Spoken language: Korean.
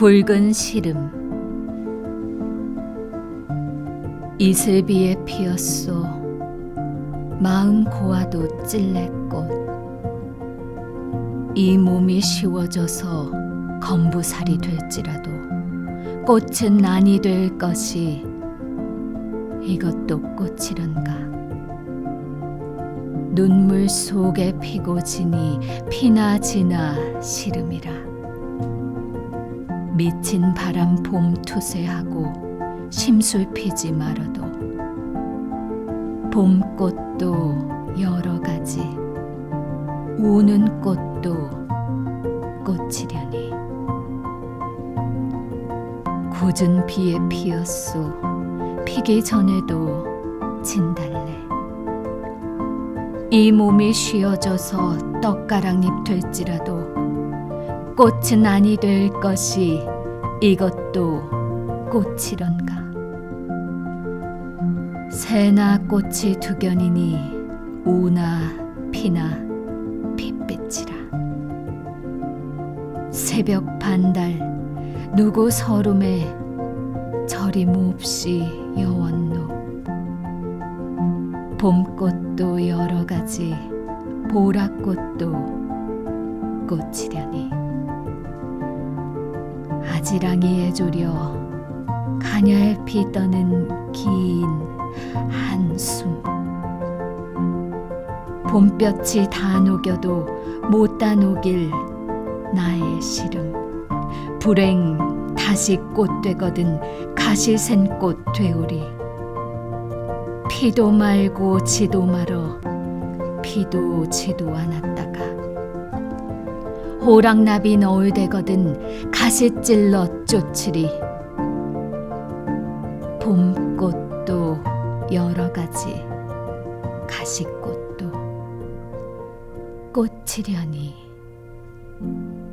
붉은 시름. 이슬비에 피었소. 마음 고와도 찔레꽃 이 몸이 쉬워져서 검부살이 될지라도 꽃은 난이 될 것이 이것도 꽃이란가? 눈물 속에 피고 지니 피나 지나 시름이라. 미친 바람 봄 투세하고 심술 피지 말아도 봄꽃도 여러 가지 우는 꽃도 꽃이려니. 굳은 비에 피었소. 피기 전에도 진달래. 이 몸이 쉬어져서 떡가락잎 될지라도 꽃은 아니 될 것이 이것도 꽃이런가. 새나 꽃이 두 견이니 우나 피나 새벽 반달 누구 서름에 저리 몹시 여원노. 봄꽃도 여러 가지 보라꽃도 꽃이려니. 아지랑이에 조려 가냘피 떠는 긴 한숨. 봄볕이 다 녹여도 못다 녹일 나의 시름. 불행 다시 꽃 되거든 가시센 꽃 되오리. 피도 말고 지도 말어 피도 지도 않았다가. 호랑나비 너울 되거든 가시 찔러 쫓으리. 봄꽃도 여러 가지 가시꽃도 꽃이려니 Thank you.